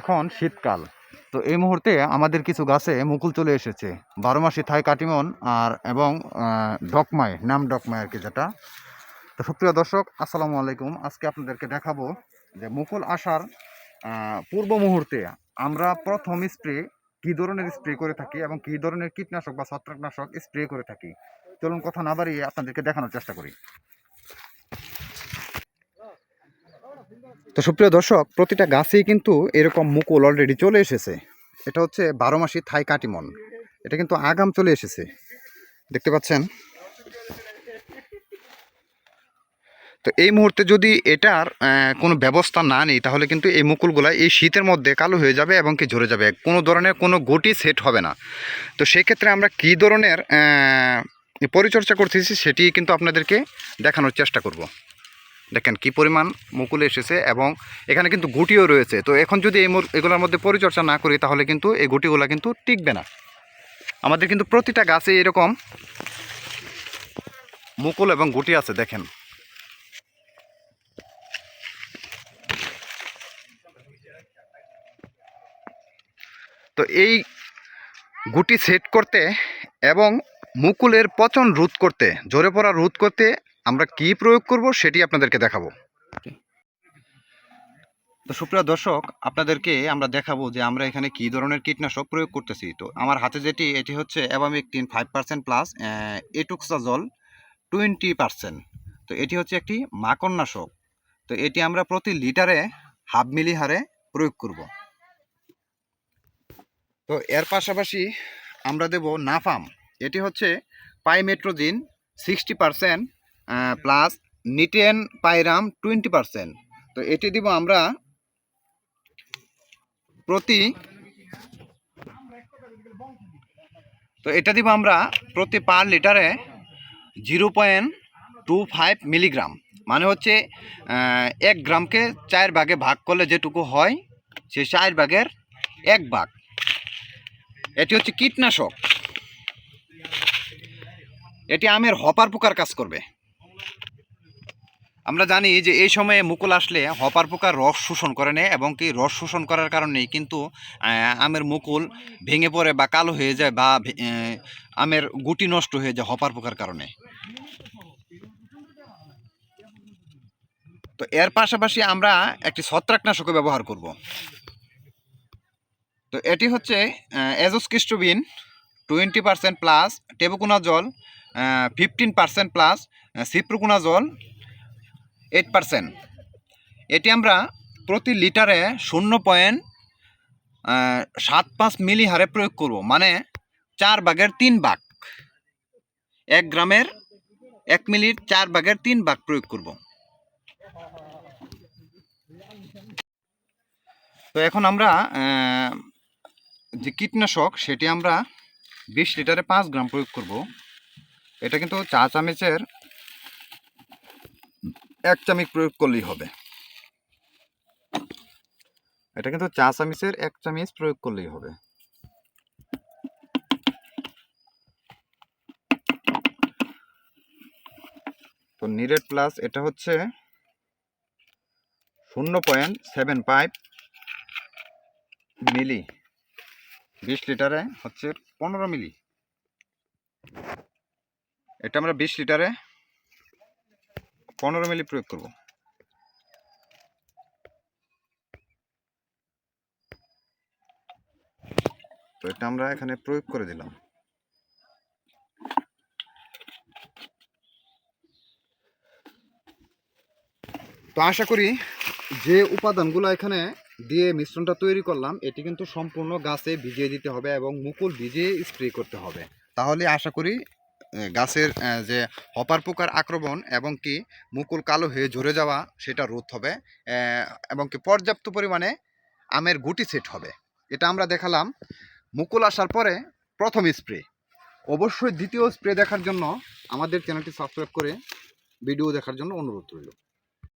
এখন শীতকাল। তো এই মুহূর্তে আমাদের কিছু গাছে মুকুল চলে এসেছে। বারো মাসি থাই কাটিমন আর এবং ডকমাই, নাম ডকমাই আর কি যেটা। তো সুপ্রিয় দর্শক, আসসালামু আলাইকুম। আজকে আপনাদেরকে দেখাবো যে মুকুল আসার পূর্ব মুহূর্তে আমরা প্রথম স্প্রে কী ধরনের স্প্রে করে থাকি এবং কী ধরনের কীটনাশক বা ছত্রাকনাশক স্প্রে করে থাকি। চলুন কথা না বাড়িয়ে আপনাদেরকে দেখানোর চেষ্টা করি। তো সুপ্রিয় দর্শক, প্রতিটা গাছেই কিন্তু এরকম মুকুল অলরেডি চলে এসেছে। এটা হচ্ছে বারো মাসি থাই কাটিমন এটা কিন্তু আগাম চলে এসেছে। দেখতে পাচ্ছেন? তো এই মুহূর্তে যদি এটার কোনো ব্যবস্থা না নেই, তাহলে কিন্তু এই মুকুলগুলা এই শীতের মধ্যে কালো হয়ে যাবে এবং কি ঝরে যাবে। কোনো ধরনের কোনো গটি সেট হবে না। তো সেক্ষেত্রে আমরা কী ধরনের পরিচর্যা করতেছি সেটি কিন্তু আপনাদেরকে দেখানোর চেষ্টা করব। দেখেন কি পরিমাণ মুকুল এসেছে এবং এখানে কিন্তু গুটিও রয়েছে। তো এখন যদি এই এগুলোর মধ্যে পরিচর্যা না করি, তাহলে কিন্তু এই গুটিগুলো কিন্তু টিকবে না। আমাদের কিন্তু প্রতিটা গাছে এরকম মুকুল এবং গুটি আছে, দেখেন। তো এই গুটি সেট করতে এবং মুকুলের পচন রোধ করতে, ঝরে পড়া রোধ করতে আমরা কি প্রয়োগ করব সেটি আপনাদেরকে দেখাবো। তো সুপ্রিয় দর্শক আপনাদেরকে আমরা দেখাবো যে আমরা এখানে কি ধরনের কীটনাশক প্রয়োগ করতেছি। তো আমার হাতে যেটি এটি হচ্ছে abamectin five percent plus etoxazole twenty percent. তো এটি হচ্ছে একটি মাকড়নাশক। তো এটি আমরা প্রতি লিটারে হাফ মিলি হারে প্রয়োগ করব। তো এর পাশাপাশি আমরা দেব নাফাম। এটি হচ্ছে pymetrozine sixty percent plus nitenpyram twenty percent তো এটি দিব আমরা প্রতি তো এটা দিব আমরা প্রতি পার লিটারে zero point two five milligram মানে হচ্ছে এক গ্রামকে চার ভাগে ভাগ করলে যেটুকু হয়, সে চার ভাগের এক ভাগ। এটি হচ্ছে কীটনাশক। এটি আমের হপার পোকার কাজ করবে। আমরা জানি যে এই সময়ে মুকুল আসলে হপার পোকার রস শোষণ করে নেয় এবং কি রস শোষণ করার কারণেই কিন্তু আমের মুকুল ভেঙে পড়ে বা কালো হয়ে যায় বা আমের গুটি নষ্ট হয়ে যায় হপার পোকার কারণে। তো এর পাশাপাশি আমরা একটি ছত্রাকনাশকও ব্যবহার করব। তো এটি হচ্ছে azoxystrobin twenty percent plus tebuconazole fifteen percent plus সিপ্রুকুনা জল এইট পার্সেন্ট এটি আমরা প্রতি লিটারে শূন্য পয়েন্ট সাত পাঁচ মিলি হারে প্রয়োগ করব। মানে চার ভাগের তিন ভাগ। এক গ্রামের এক মিলির চার ভাগের তিন ভাগ প্রয়োগ করব। তো এখন আমরা যে কীটনাশক, সেটি আমরা বিশ লিটারে পাঁচ গ্রাম প্রয়োগ করব। এটা কিন্তু চা চামচের এক চামচ প্রয়োগ করলেই হবে। এটা কিন্তু চা চামচের এক চামচ প্রয়োগ করলেই হবে। তো নিরেট প্লাস এটা হচ্ছে শূন্য পয়েন্ট সেভেন ফাইভ মিলি। বিশ লিটারে হচ্ছে পনেরো মিলি। এটা আমরা বিশ লিটারে পনেরো মিলি প্রয়োগ করব। তো এটা আমরা এখানে প্রয়োগ করে দিলাম। তো আশা করি যে উপাদানগুলো এখানে দিয়ে মিশ্রণটা তৈরি করলাম, এটি কিন্তু সম্পূর্ণ গাছে ভিজিয়ে দিতে হবে এবং মুকুল ভিজিয়ে স্প্রে করতে হবে। তাহলে আশা করি গাছের যে হপার পোকার আক্রমণ এবং কি মুকুল কালো হয়ে ঝরে যাওয়া সেটা রোধ হবে এবং কি পর্যাপ্ত পরিমাণে আমের গুটি সেট হবে। এটা আমরা দেখালাম। মুকুল আসার পরে প্রথম স্প্রে। অবশ্যই দ্বিতীয় স্প্রে দেখার জন্য আমাদের চ্যানেলটি সাবস্ক্রাইব করে ভিডিও দেখার জন্য অনুরোধ রইল।